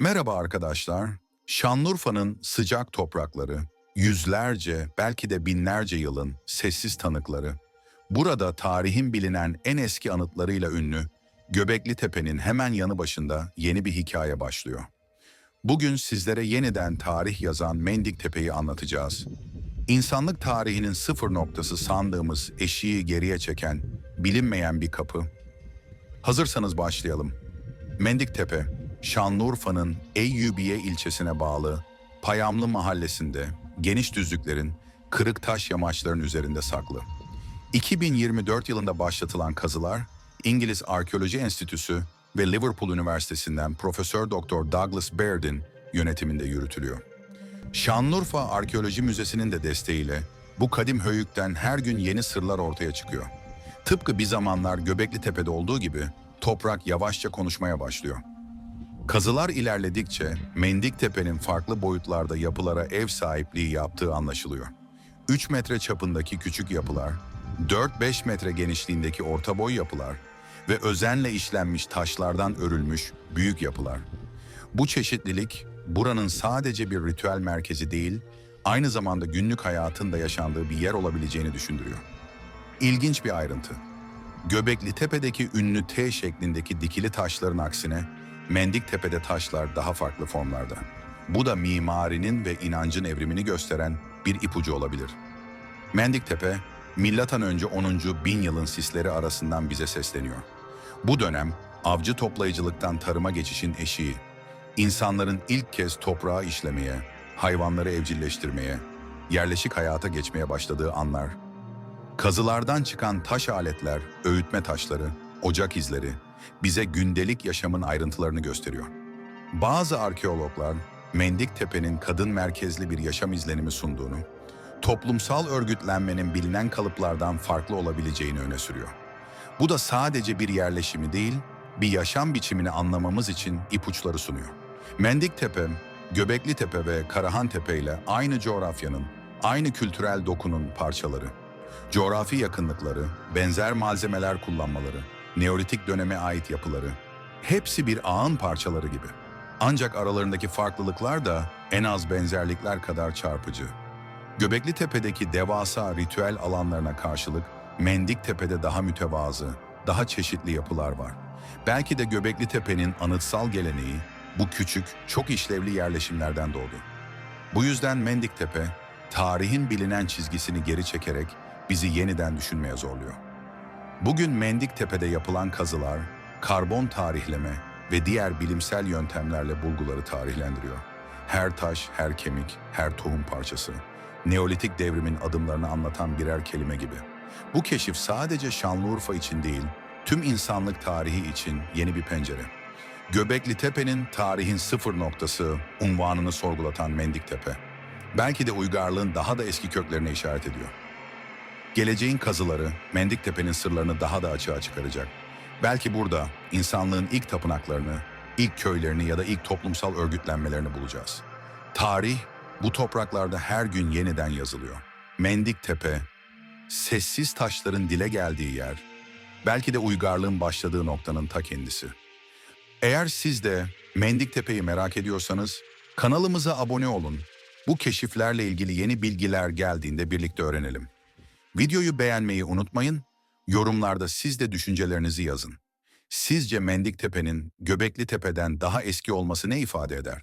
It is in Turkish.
Merhaba arkadaşlar. Şanlıurfa'nın sıcak toprakları, yüzlerce belki de binlerce yılın sessiz tanıkları. Burada tarihin bilinen en eski anıtlarıyla ünlü Göbekli Tepe'nin hemen yanı başında yeni bir hikaye başlıyor. Bugün sizlere yeniden tarih yazan Mendik Tepe'yi anlatacağız. İnsanlık tarihinin sıfır noktası sandığımız eşiği geriye çeken, bilinmeyen bir kapı. Hazırsanız başlayalım. Mendiktepe, Şanlıurfa'nın Eyyubiye ilçesine bağlı Payamlı mahallesinde geniş düzlüklerin kırık taş yamaçların üzerinde saklı. 2024 yılında başlatılan kazılar İngiliz Arkeoloji Enstitüsü ve Liverpool Üniversitesi'nden Profesör Doktor Douglas Baird'in yönetiminde yürütülüyor. Şanlıurfa Arkeoloji Müzesi'nin de desteğiyle bu kadim höyükten her gün yeni sırlar ortaya çıkıyor. Tıpkı bir zamanlar Göbekli Tepe'de olduğu gibi toprak yavaşça konuşmaya başlıyor. Kazılar ilerledikçe Mendiktepe'nin farklı boyutlarda yapılara ev sahipliği yaptığı anlaşılıyor. 3 metre çapındaki küçük yapılar, 4-5 metre genişliğindeki orta boy yapılar ve özenle işlenmiş taşlardan örülmüş büyük yapılar. Bu çeşitlilik buranın sadece bir ritüel merkezi değil, aynı zamanda günlük hayatın da yaşandığı bir yer olabileceğini düşündürüyor. İlginç bir ayrıntı. Göbekli Tepe'deki ünlü T şeklindeki dikili taşların aksine Mendiktepe'de taşlar daha farklı formlarda. Bu da mimarinin ve inancın evrimini gösteren bir ipucu olabilir. Mendiktepe, milattan önce 10. bin yılın sisleri arasından bize sesleniyor. Bu dönem avcı toplayıcılıktan tarıma geçişin eşiği, insanların ilk kez toprağı işlemeye, hayvanları evcilleştirmeye, yerleşik hayata geçmeye başladığı anlar Kazılardan çıkan taş aletler, öğütme taşları, ocak izleri bize gündelik yaşamın ayrıntılarını gösteriyor. Bazı arkeologlar Mendiktepe'nin kadın merkezli bir yaşam izlenimi sunduğunu, toplumsal örgütlenmenin bilinen kalıplardan farklı olabileceğini öne sürüyor. Bu da sadece bir yerleşimi değil, bir yaşam biçimini anlamamız için ipuçları sunuyor. Mendiktepe, Göbekli Tepe ve Karahan Tepe ile aynı coğrafyanın, aynı kültürel dokunun parçaları. Coğrafi yakınlıkları, benzer malzemeler kullanmaları, Neolitik döneme ait yapıları, hepsi bir ağın parçaları gibi. Ancak aralarındaki farklılıklar da en az benzerlikler kadar çarpıcı. Göbekli Tepe'deki devasa ritüel alanlarına karşılık Mendik Tepe'de daha mütevazı, daha çeşitli yapılar var. Belki de Göbekli Tepe'nin anıtsal geleneği bu küçük, çok işlevli yerleşimlerden doğdu. Bu yüzden Mendik Tepe, tarihin bilinen çizgisini geri çekerek bizi yeniden düşünmeye zorluyor. Bugün Mendiktepe'de yapılan kazılar, karbon tarihleme ve diğer bilimsel yöntemlerle bulguları tarihlendiriyor. Her taş, her kemik, her tohum parçası, Neolitik devrimin adımlarını anlatan birer kelime gibi. Bu keşif sadece Şanlıurfa için değil, tüm insanlık tarihi için yeni bir pencere. Göbekli Tepe'nin tarihin sıfır noktası unvanını sorgulatan Mendiktepe. Belki de uygarlığın daha da eski köklerine işaret ediyor. Geleceğin kazıları Mendiktepe'nin sırlarını daha da açığa çıkaracak. Belki burada insanlığın ilk tapınaklarını, ilk köylerini ya da ilk toplumsal örgütlenmelerini bulacağız. Tarih bu topraklarda her gün yeniden yazılıyor. Mendiktepe, sessiz taşların dile geldiği yer, belki de uygarlığın başladığı noktanın ta kendisi. Eğer siz de Mendiktepe'yi merak ediyorsanız kanalımıza abone olun. Bu keşiflerle ilgili yeni bilgiler geldiğinde birlikte öğrenelim. Videoyu beğenmeyi unutmayın, yorumlarda siz de düşüncelerinizi yazın. Sizce Mendiktepe'nin Göbekli Tepe'den daha eski olması ne ifade eder?